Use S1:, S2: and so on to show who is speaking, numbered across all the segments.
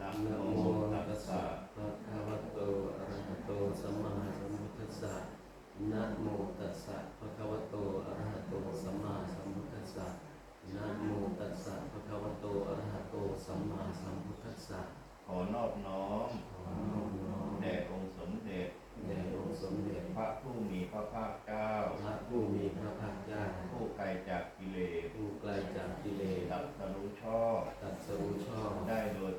S1: นะ
S2: นะ
S1: โม
S2: โม
S1: ตั
S2: ตั
S1: ส
S2: ส
S1: สะ
S2: สะภะคะวะโตอะระหะโตสัมมาสัมพุทธัสสะนะโมตัสสะภะคะวะโตอะระหะโตสัมมาสัมพุทธัสสะนะโมตัสสะภะคะวะโตอะระหะโตสัมมาสัมพุทธัสสะ
S1: ขอนอบน้อม
S2: ขอนอบน้อม
S1: แด่องค์สมเด็จ
S2: แด่องค์สมเด็จ
S1: พระผู้มีพระภาคเจ้า
S2: พระผู้มีพระภาคเจ้า
S1: ผู้ไกลจากกิเลส
S2: ผู้ไกลจากกิเลส
S1: ตัดสรู้ชอบ
S2: ตรัดสรู้ชอบ
S1: ได้โดยพ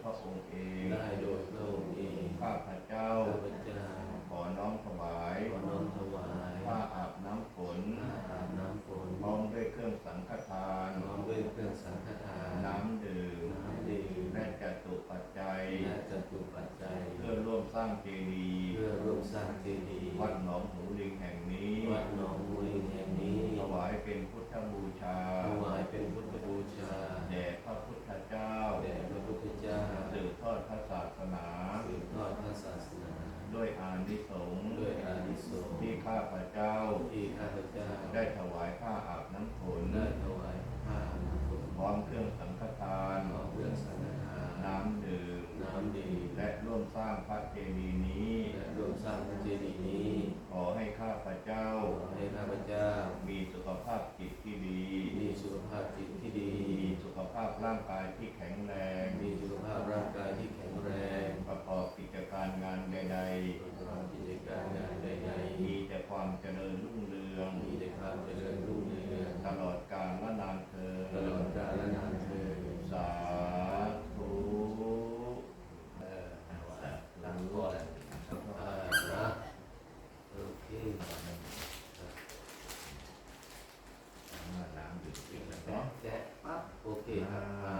S1: ระองค์เอง
S2: ได้โดยพระองค์เอง
S1: ข้าพเจ้า
S2: ข้าพเจ้า
S1: ขอน้อมถวาย
S2: ขอน้อมถวาย
S1: ผ้าอาบน้ำฝน
S2: ผ้าอาบน้ำฝน
S1: พร้อมด้วยเครื่องสังฆทาน
S2: พร้อมด้วยเครื่องสังฆทาน
S1: น้ำดื่ม
S2: น้ำดื่ม
S1: และจตุปัจจัย
S2: และจตุปัจจัย
S1: เพื่อร่วมสร้างเจดีย์
S2: เพื่อร่วมสร้างเจดีย์
S1: วัดหนองหูลิงแห่งนี้
S2: วัดหนองมูลิงแห่งนี้
S1: ถวายเป็นพุทธบูชา
S2: ถวายเป็นพุทธบูชา
S1: แด่พระพุทธเจ้า
S2: แด่พระพุทธเจ้า
S1: สืบทอดพระศาสนา
S2: สืบทอดพระศาสนา
S1: ด้วยอานิสงส์
S2: ด้วยอานิสงส์
S1: ที่ข้าพเจ้า
S2: ที่ข้าพเจ้า
S1: ได้ถวายผ้าอาบน้ำฝน
S2: ได้ถวายผ้าอาบน้ำฝน
S1: พร้อมเครื่องสังฆทาน
S2: ขอเครื่องสังฆทาน
S1: น้ำดื่ม
S2: น้ำดี
S1: และร่วมสร้างพระเจดีย์นี้
S2: และร่วมสร้างพระเจดีย์นี้
S1: ขอให้ข้าพเจ้า
S2: ขอให้ข้าพเจ้า
S1: มีสุขภาพจิตที่ดี
S2: มีสุขภาพจิตที่ดี
S1: มีสุขภาพร่างกายที่แข็งแรง
S2: มีสุขภาพร่างกายที่แข็งแรง
S1: ประกอบกิจการงานใด
S2: ประกอบกิจการงานใด
S1: ๆ มีแต่ ความเจริญรุ่งเรือง
S2: ๆมีแต่ความเจริญรุ่งเรือง
S1: ตลอดกาลและนานเธอญ
S2: ตลอดกาลและนานเทอญ
S1: สาธุ
S2: เออหลังก็แหละอ่านะโอเค
S1: มาน้ำดื่มกินแล้ว
S2: แกะ
S1: เนาะ
S2: แกะปั๊บโอเคค
S1: อ่า
S2: รับอ่า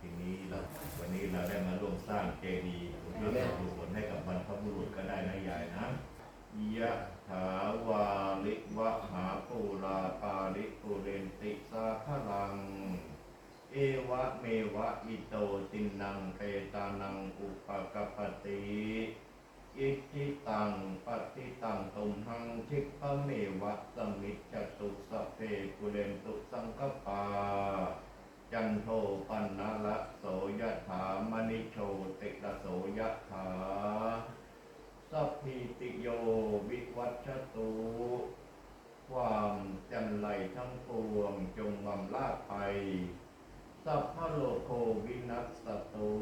S1: ทีนี้เราวันนี้เราได้มาร่วมสร้างเจดีย์อุทิศส่วนกุศลให้กับบรรพบุรุษก็ได้นะยายนะ ยะถาวาลิวะหาปูราปาลิปุเรนติสาพลัง เอวะเมวะอิโตตินังเปตานังอุปกปปติอิทิตังปฏิตังตุมหังทิพเมวะสมิจจตุสเพปุเรนตุสังกปา จันโทปันนะละโสยถามณิโชติระโสยถาสัพพิติโย วัชตุความจันไรทั้งปวงจงวำลาไป สัพพโลกโควินัสสตุ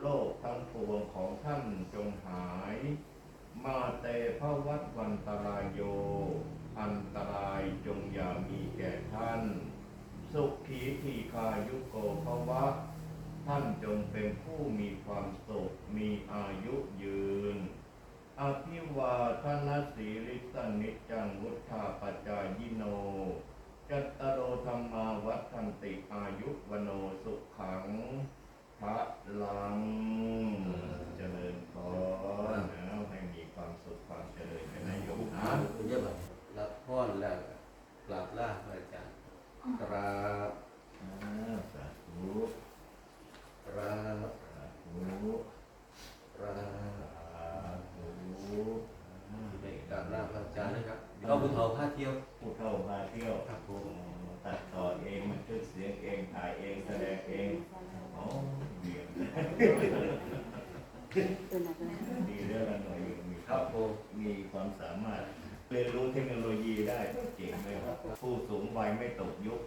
S1: โลกทั้งปวงของท่านจงหาย มาเตภวัตวันตรายโย อันตรายจงอย่ามีแก่ท่าน สุขีทีคายุโกภวะ ท่านจงเป็นผู้มีความสุขมีอายุยืน อภิวาทนาสีริสนิจจังวุธาปจายโน จัตตโรธรรมาวัฏันติอายุวโนสุขังพระลัง เจริญพรนะให้มีความสุขความเจริญกันนะโยมนะ
S2: คุณเยอะแบบรับพรแล้วกราบลาพระอาจารย์กราบ
S1: อ่าสาธุ
S2: กราบ
S1: สาธุ
S2: กราบ
S1: สาธุ
S2: ในกราบลาพระอาจารย์นะครับเราบุญทองพาเที่ยว
S1: ผู้เท่าพาเที่ยว
S2: ครับผม
S1: ตัดต่อเองมันขึ้นเสียงเองถ่ายเองแสดงเองอ๋อเบี่ยงดีเรื่องละหน่อยมี
S2: ครับผม
S1: มีความสามารถเรียนรู้เทคโนโลยีได้ก็เก่งเลยครับผู้สูงวัยไม่ตกยุค